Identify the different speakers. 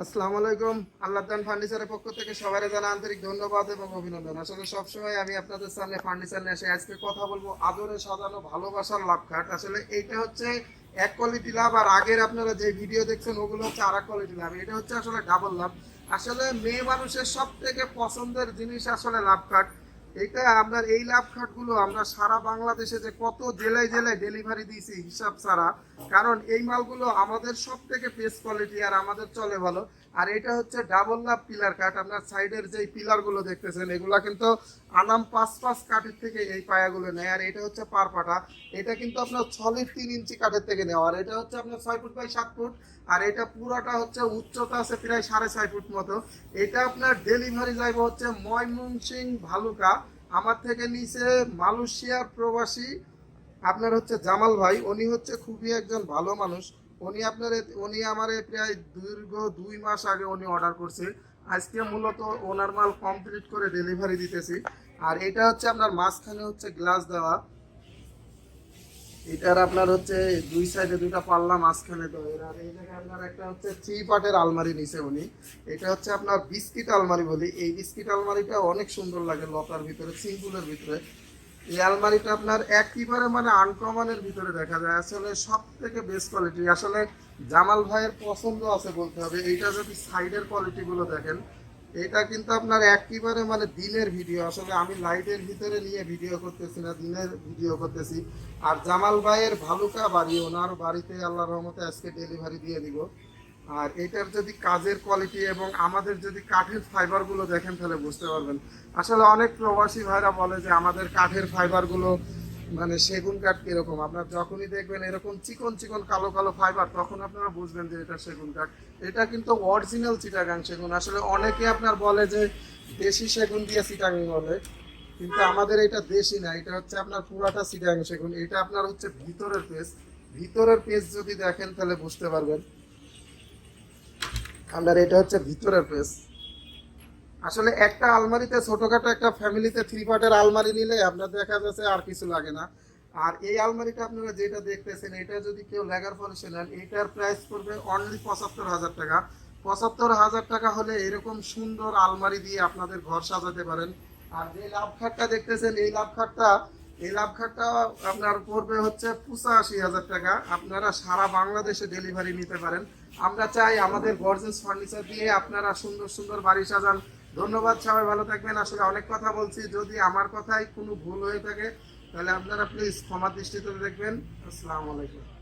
Speaker 1: আসসালামু আলাইকুম। আল্লাহ দান ফার্নিচারের পক্ষ থেকে সবাই জানা আন্তরিক ধন্যবাদ এবং অভিনন্দন। আসলে সবসময় আমি আপনাদের সামনে ফার্নিচার নিয়ে এসে আজকে কথা বলব আদরে সাজানো ভালোবাসার লাভ খাট আসলে এইটা হচ্ছে এক কোয়ালিটি লাভ আর আগের আপনারা যে ভিডিও দেখছেন ওগুলো হচ্ছে আর এক কোয়ালিটি লাভ। এটা হচ্ছে আসলে ডাবল লাভ। আসলে মেয়ে মানুষের সব থেকে পছন্দের জিনিস আসলে লাভ খাট এটা আপনার এই লাভ খাটগুলো আমরা সারা বাংলাদেশে যে কত জেলায় জেলায় ডেলিভারি দিয়েছি হিসাব ছাড়া, কারণ এই মালগুলো আমাদের সব থেকে বেস্ট কোয়ালিটি আর আমাদের চলে ভালো। আর এটা হচ্ছে ডাবল লাভ পিলার কাঠ আপনার সাইডের যে পিলারগুলো দেখতেছেন, এগুলা কিন্তু আনাম পাঁচ পাঁচ কাঠের থেকে এই পায়াগুলো নেয়। আর এটা হচ্ছে পার পাটা, এটা কিন্তু আপনার ছলের তিন ইঞ্চি কাঠের থেকে নেওয়া। আর এটা হচ্ছে আপনার ছয় ফুট বাই সাত ফুট, আর এটা পুরোটা হচ্ছে উচ্চতা আছে প্রায় সাড়ে ছয় ফুট মতো। এটা আপনার ডেলিভারি যাইব হচ্ছে ময়মনসিং ভালুকা আমার থেকে নিচে মালয়েশিয়ার প্রবাসী, আপনার হচ্ছে জামাল ভাই, উনি হচ্ছে খুবই একজন ভালো মানুষ। উনি আপনার উনি আমার প্রায় দীর্ঘ দুই মাস আগে উনি অর্ডার করছে। আজকে মূলত ওনার মাল কমপ্লিট করে ডেলিভারি দিতেছি। আর এটা হচ্ছে আপনার মাঝখানে হচ্ছে গ্লাস দেওয়া। এটার আপনার হচ্ছে দুই সাইডে দুইটা পাল্লা মাঝখানে দেওয়া আর এই জায়গায় আপনার একটা হচ্ছে থ্রি পার্টের আলমারি নিছে উনি। এটা হচ্ছে আপনার বিস্কিট আলমারি বলি। এই বিস্কিট আলমারিটা অনেক সুন্দর লাগে লতার ভিতরে, সিম্পলের ভিতরে। এই আলমারিটা আপনার একেবারে মানে আনকমনের ভিতরে দেখা যায়। আসলে সব থেকে বেস্ট কোয়ালিটি আসলে জামাল ভাইয়ের পছন্দ আছে বলতে হবে। এইটা যদি সাইডের কোয়ালিটিগুলো দেখেন এটা কিন্তু আপনার একেবারে মানে দিনের ভিডিও আসলে আমি লাইটের ভিতরে নিয়ে ভিডিও করতেছি না, দিনের ভিডিও করতেছি। আর জামাল ভাইয়ের ভালুকা বাড়ি, ওনার বাড়িতে আল্লাহ রহমতে আজকে ডেলিভারি দিয়ে দিব। আর এটার যদি কাজের কোয়ালিটি এবং আমাদের যদি কাঠের ফাইবারগুলো দেখেন তাহলে বুঝতে পারবেন। আসলে অনেক প্রবাসী ভাইরা বলে যে আমাদের কাঠের ফাইবারগুলো মানে সেগুন কাঠ কীরকম? আপনার যখনই দেখবেন এরকম চিকন চিকন কালো কালো ফাইবার তখন আপনারা বুঝবেন যে এটা সেগুন কাঠ। এটা কিন্তু অরিজিনাল চিটাগাং সেগুন। আসলে অনেকে আপনার বলে যে দেশি সেগুন দিয়ে চিটাগাং বলে, কিন্তু আমাদের এটা দেশি না। এটা হচ্ছে আপনার পুরাটা চিটাগাং সেগুন। এটা আপনার হচ্ছে ভিতরের পেজ ভিতরের পেজ যদি দেখেন তাহলে বুঝতে পারবেন। আপনার এটা হচ্ছে ভিতরের পেজ আসলে একটা আলমারিতে ছোটখাটো একটা ফ্যামিলিতে থ্রি পার্টের আলমারি নিলে আপনার দেখা যাচ্ছে আর কিছু লাগে না। আর এই আলমারিটা আপনারা যেটা দেখতেছেন, এটা যদি কেউ লেগার পলিশে নেন, এটার প্রাইস পড়বে অনলি পঁচাত্তর হাজার টাকা। পঁচাত্তর হাজার টাকা হলে এরকম সুন্দর আলমারি দিয়ে আপনাদের ঘর সাজাতে পারেন। আর যে লাভ খাটটা দেখতেছেন, এই লাভ খাটটা এই লাভ খাটটা আপনার পড়বে হচ্ছে পঁচাশি হাজার টাকা। আপনারা সারা বাংলাদেশে ডেলিভারি নিতে পারেন। আমরা চাই আমাদের গর্জেস ফার্নিচার দিয়ে আপনারা সুন্দর সুন্দর বাড়ি সাজান। ধন্যবাদ, সবাই ভালো থাকবেন। আসলে অনেক কথা বলছি, যদি আমার কথায় কোনো ভুল হয়ে থাকে, তাহলে আপনারা প্লিজ ক্ষমা দৃষ্টিতে দেখবেন। আসসালামু আলাইকুম।